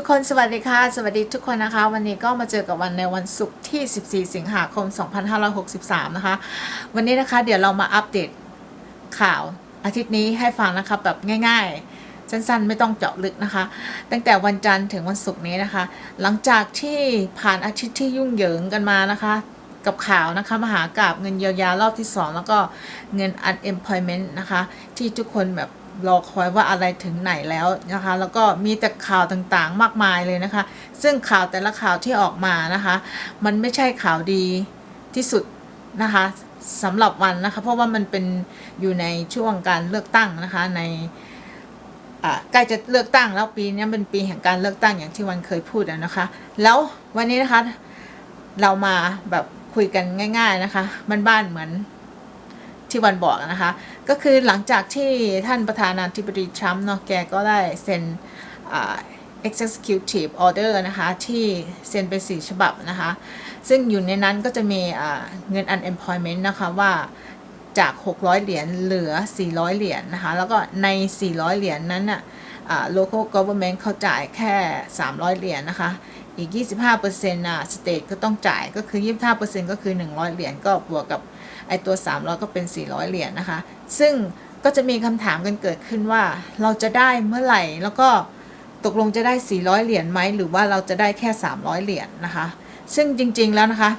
ทุกคนสวัสดีค่ะ สวัสดีทุกคนนะคะ วันนี้ก็มาเจอกับวันในวันศุกร์ที่ 14 สิงหาคม 2563 นะคะ วันนี้นะคะเดี๋ยวเรามาอัปเดตข่าวอาทิตย์นี้ให้ฟังนะคะแบบง่าย ๆ สั้นๆ ไม่ต้องเจาะลึกนะคะ ตั้งแต่วันจันทร์ถึงวันศุกร์นี้นะคะ หลังจากที่ผ่านอาทิตย์ที่ยุ่งเหยิงกันมานะคะ กับข่าวนะคะมหากราบเงินเยียวยารอบที่ 2 แล้วก็เงิน unemployment นะคะ ที่ทุกคนแบบ รอคอยว่าอะไรถึงไหนแล้วนะคะ แล้วก็มีแต่ข่าวต่างๆมากมายเลยนะคะ ซึ่งข่าวแต่ละข่าวที่ออกมานะคะ มันไม่ใช่ข่าวดีที่สุดนะคะสำหรับวันนะคะ เพราะว่ามันเป็นอยู่ในช่วงการเลือกตั้งนะคะในใกล้จะเลือกตั้งแล้วปีนี้เป็นปีแห่งการเลือกตั้งอย่างที่วันเคยพูดนะคะ แล้ววันนี้นะคะเรามาแบบคุยกันง่าย ๆนะคะบ้านๆเหมือน ที่วันบอกนะคะ ก็คือหลังจากที่ท่านประธานาธิบดีทรัมป์เนาะแกก็ได้เซ็นอ่า executive order นะคะ ที่เซ็นไปสี่ฉบับนะคะ ซึ่งอยู่ในนั้นก็จะมีเงิน unemployment นะคะว่าจาก 600 เหรียญเหลือ 400 เหรียญนะคะ แล้วก็ใน 400 เหรียญนั้นน่ะอ่า local government เขาจ่ายแค่ 300 เหรียญนะคะ อีก 25%น่ะ state ก็ต้องจ่ายก็คือ 25%ก็คือ 100 เหรียญก็บวกกับ ไอตัว 300 ก็เป็น 400 เหรียญนะคะ ซึ่งก็จะมีคำถามกันเกิดขึ้นว่า เราจะได้เมื่อไหร่แล้วก็ตกลงจะได้ 400 เหรียญไหมหรือว่าเราจะได้แค่ 300 เหรียญนะคะ ซึ่งจริงๆแล้วนะคะ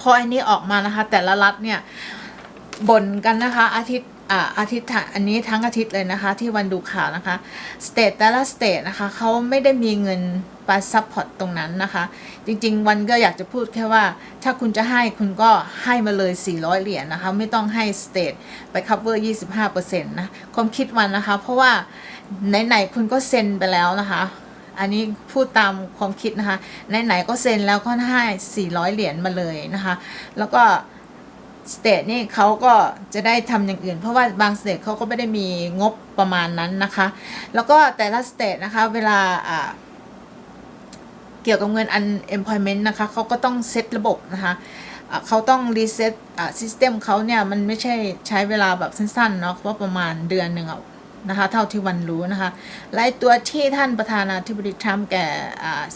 พออันนี้ออกมานะคะ แต่ละรัฐเนี่ยบ่นกันนะคะอาทิตย์ อ่าอาทิตย์อันนี้ทั้งอาทิตย์เลยนะคะ ที่วันดูข่าวนะคะสเตทแต่ละสเตทนะคะเขาไม่ได้มีเงินไปซัพพอร์ตตรงนั้นนะคะ จริง ๆ วันก็อยากจะพูดแค่ว่า ถ้าคุณจะให้คุณก็ให้มาเลย 400 เหรียญนะคะ ไม่ต้องให้สเตทไป cover 25%นะความคิดวันนะคะ เพราะว่าไหนๆคุณก็เซ็นไปแล้วนะคะ อันนี้พูดตามความคิดนะคะ ไหนๆก็เซ็นแล้วก็ให้ 400 เหรียญมาเลยนะคะ แล้วก็ สเตทนี่เขาก็จะได้ทำอย่างอื่น เพราะว่าบางสเตทเขาก็ไม่ได้มีงบประมาณนั้นนะคะ แล้วก็แต่ละสเตทนะคะเวลาเกี่ยวกับเงิน unemployment นะคะเขาก็ต้องเซตระบบนะคะเขาต้องรีเซ็ตอ่าซิสเต็มเขาเนี่ย มันไม่ใช่ใช้เวลาแบบสั้นๆเนาะว่าประมาณเดือนหนึ่งอะนะคะเท่าที่วันรู้นะคะและตัวที่ท่านประธานาธิบดีทรัมป์แก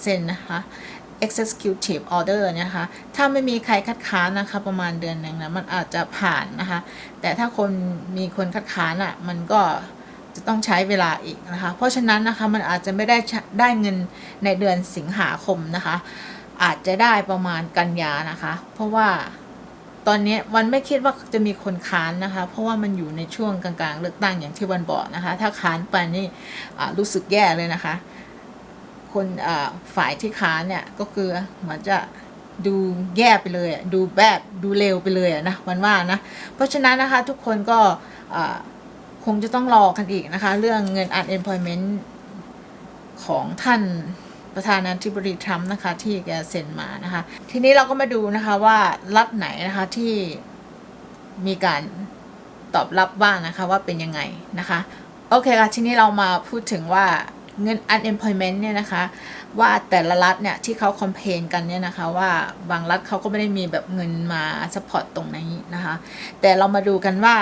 เซ็นนะคะ executive order นะคะ ถ้าไม่มีใครคัดค้านนะคะ ประมาณเดือนหนึ่งนะมันอาจจะผ่านนะคะ แต่ถ้าคนมีคนคัดค้านอะมันก็จะต้องใช้เวลาอีกนะคะ เพราะฉะนั้นนะคะมันอาจจะไม่ได้ได้เงินในเดือนสิงหาคมนะคะ อาจจะได้ประมาณกันยานะคะ เพราะว่าตอนนี้วันไม่คิดว่าจะมีคนค้านนะคะ เพราะว่ามันอยู่ในช่วงกลางๆ เลือกตั้งอย่างที่วันบอกนะคะ ถ้าค้านไปนี่รู้สึกแย่เลยนะคะ คนฝ่ายที่ค้านเนี่ยก็คือเหมือนจะดูแย่ไปเลยดูแบบดูเลวไปเลยนะวันว่านะ เพราะฉะนั้นนะคะทุกคนก็คงจะต้องรอกันอีกนะคะ เรื่องเงิน unemployment ของท่านประธานาธิบดีทรัมป์นะคะ ที่แกเซ็นมานะคะ ทีนี้เราก็มาดูนะคะว่ารัฐไหนนะคะที่มีการตอบรับบ้างนะคะว่าเป็นยังไงนะคะ โอเคค่ะ ทีนี้เรามาพูดถึงว่า เงิน unemployment เนี่ยนะคะ ว่าแต่ละรัฐเนี่ยที่เขาคอมเพนกันเนี่ยนะคะ ว่าบางรัฐเขาก็ไม่ได้มีแบบเงินมา support ตรงนี้นะคะ แต่เรามาดูกันว่า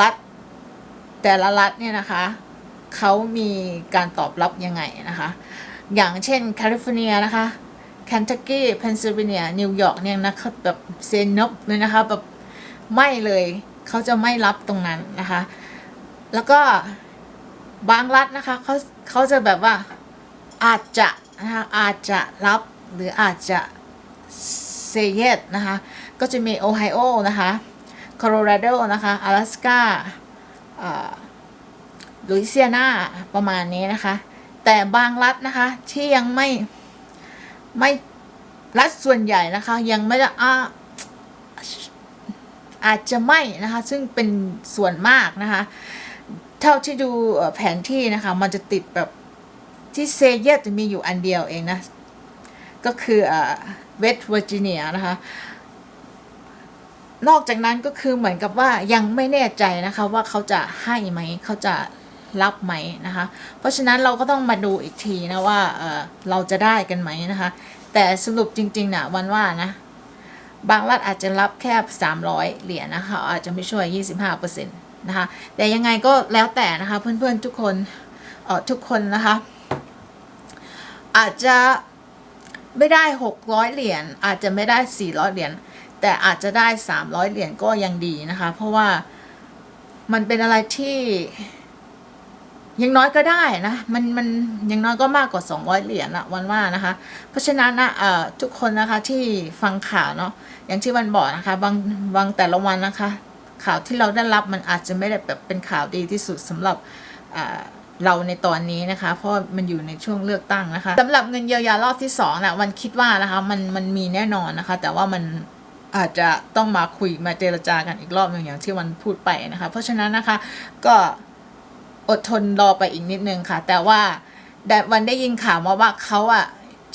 รัฐแต่ละรัฐเนี่ยนะคะเขามีการตอบรับยังไงนะคะ อย่างเช่นแคลิฟอร์เนียนะคะเคนทักกี้เพนซิลเวเนียนิวยอร์กเนี่ยนะคะแบบเซนนบเลยนะคะแบบไม่เลยเขาจะไม่รับตรงนั้นนะคะ แล้วก็ บางรัฐนะคะเขาเขาจะแบบว่าอาจจะนะคะอาจจะรับหรืออาจจะเซเยสนะคะ ก็จะมีโอไฮโอนะคะโคโลราโดนะคะ阿拉斯กาลุยเซียนาประมาณนี้นะคะ แต่บางรัฐนะคะที่ยังไม่ไม่รัฐส่วนใหญ่นะคะ ยังไม่ได้อาอาจจะไม่นะคะ ซึ่งเป็นส่วนมากนะคะ เท่าที่ดูแผนที่นะคะ มันจะติดแบบที่เซเยสจะมีอยู่อันเดียวเองนะ ก็คือเวสต์เวอร์จิเนียนะคะ นอกจากนั้นก็คือเหมือนกับว่ายังไม่แน่ใจนะคะ ว่าเขาจะให้ไหมเขาจะรับไหมนะคะ เพราะฉะนั้นเราก็ต้องมาดูอีกทีนะว่าเเราจะได้กันไหมนะคะ แต่สรุปจริงๆนะวันว่านะบางรัฐอาจจะรับแค่ 300 เหรียญนะคะ อาจจะไม่ช่วย 25%นะคะแต่ยังไงก็แล้วแต่นะคะ เพื่อนๆทุกคนเออทุกคนนะคะ อาจจะไม่ได้ 600 เหรียญอาจจะไม่ได้ 400 เหรียญแต่อาจจะได้ 300 เหรียญก็ยังดีนะคะ เพราะว่ามันเป็นอะไรที่ยังน้อยก็ได้นะ มันมันยังน้อยก็มากกว่า 200 เหรียญอะวันว่านะคะ เพราะฉะนั้นนะเอ่อทุกคนนะคะที่ฟังข่าวเนาะอย่างที่วันบอกนะคะบางบางแต่ละวันนะคะ ข่าวที่เราได้รับมันอาจจะไม่ได้แบบเป็นข่าวดีที่สุดสำหรับเราในตอนนี้นะคะ เพราะมันอยู่ในช่วงเลือกตั้งนะคะสำหรับเงินเยียวยารอบที่สองนะวันคิดว่านะคะมันมันมีแน่นอนนะคะ แต่ว่ามันอาจจะต้องมาคุยมาเจรจากันอีกรอบหนึ่งอย่างที่วันพูดไปนะคะ เพราะฉะนั้นนะคะก็อดทนรอไปอีกนิดนึงค่ะ แต่ว่าแต่วันได้ยินข่าวมาว่าเขาอะ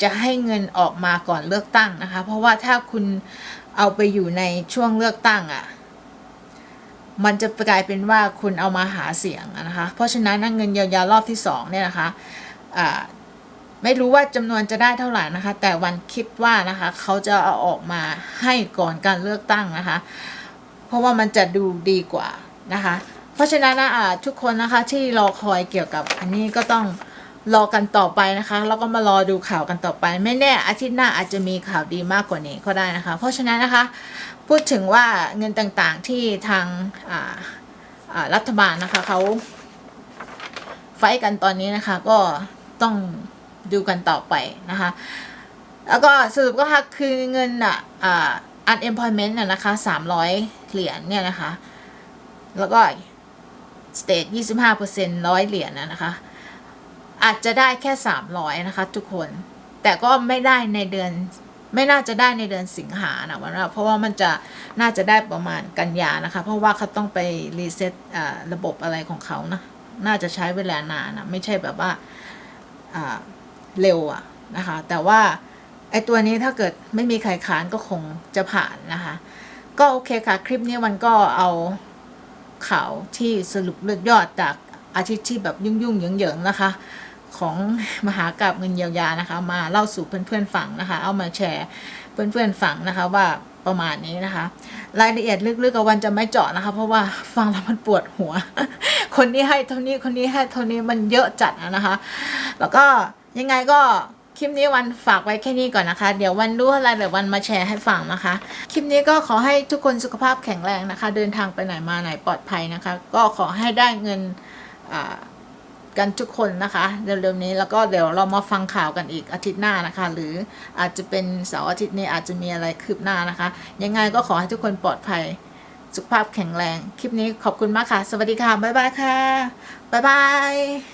จะให้เงินออกมาก่อนเลือกตั้งนะคะ เพราะว่าถ้าคุณเอาไปอยู่ในช่วงเลือกตั้งอะ มันจะกลายเป็นว่าคุณเอามาหาเสียงนะคะ เพราะฉะนั้นเงินเยียวยารอบที่สองเนี่ยนะคะไม่รู้ว่าจำนวนจะได้เท่าไหร่นะคะ แต่วันคิดว่านะคะเขาจะเอาออกมาให้ก่อนการเลือกตั้งนะคะ เพราะว่ามันจะดูดีกว่านะคะ เพราะฉะนั้นนะทุกคนนะคะที่รอคอยเกี่ยวกับอันนี้ก็ต้อง รอกันต่อไปนะคะ แล้วก็มารอดูข่าวกันต่อไป ไม่แน่อาทิตย์หน้าอาจจะมีข่าวดีมากกว่านี้ก็ได้นะคะ เพราะฉะนั้นนะคะ พูดถึงว่าเงินต่างๆที่ทางรัฐบาลนะคะเขาไฟกันตอนนี้นะคะ ก็ต้องดูกันต่อไปนะคะ แล้วก็สรุปก็คือเงินอะอ่า unemployment น่ะนะคะสามร้อยเหรียญเนี่ยนะคะ แล้วก็ state ยี่สิบห้าเปอร์เซ็นต์ร้อยเหรียญนะนะคะ อาจจะได้แค่สามร้อยนะคะ ทุกคน แต่ก็ไม่ได้ในเดือน ไม่น่าจะได้ในเดือนสิงหานะวันว่าเพราะว่ามันจะน่าจะได้ประมาณกันยานะคะ เพราะว่าเขาต้องไปรีเซ็ตระบบอะไรของเขานะ น่าจะใช้เวลานานนะไม่ใช่แบบว่าอ่าเร็วอะนะคะ แต่ว่าไอตัวนี้ถ้าเกิดไม่มีใครค้านก็คงจะผ่านนะคะ ก็โอเคค่ะ คลิปนี้มันก็เอาข่าวที่สรุปเลือดยอดจากอาทิตย์ที่แบบยุ่งยุ่งๆเหยิงๆนะคะ ของมหากราบเงินเยียวยานะคะ มาเล่าสู่เพื่อนๆฟังนะคะ เอามาแชร์เพื่อนๆฟังนะคะว่าประมาณนี้นะคะ รายละเอียดลึกๆกับวันจะไม่เจาะนะคะ เพราะว่าฟังแล้วมันปวดหัว คนนี้ให้เท่านี้คนนี้ให้เท่านี้มันเยอะจัดนะคะ แล้วก็ยังไงก็คลิปนี้วันฝากไว้แค่นี้ก่อนนะคะ เดี๋ยววันรู้อะไรเดี๋ยววันมาแชร์ให้ฟังนะคะ คลิปนี้ก็ขอให้ทุกคนสุขภาพแข็งแรงนะคะ เดินทางไปไหนมาไหนปลอดภัยนะคะ ก็ขอให้ได้เงินอ่า กันทุกคนนะคะ เร็วๆนี้แล้วก็เดี๋ยวเรามาฟังข่าวกันอีกอาทิตย์หน้านะคะ หรืออาจจะเป็นเสาร์อาทิตย์นี้อาจจะมีอะไรคืบหน้านะคะ ยังไงก็ขอให้ทุกคนปลอดภัยสุขภาพแข็งแรง คลิปนี้ขอบคุณมากค่ะ สวัสดีค่ะ บ๊ายบายค่ะ บ๊ายบาย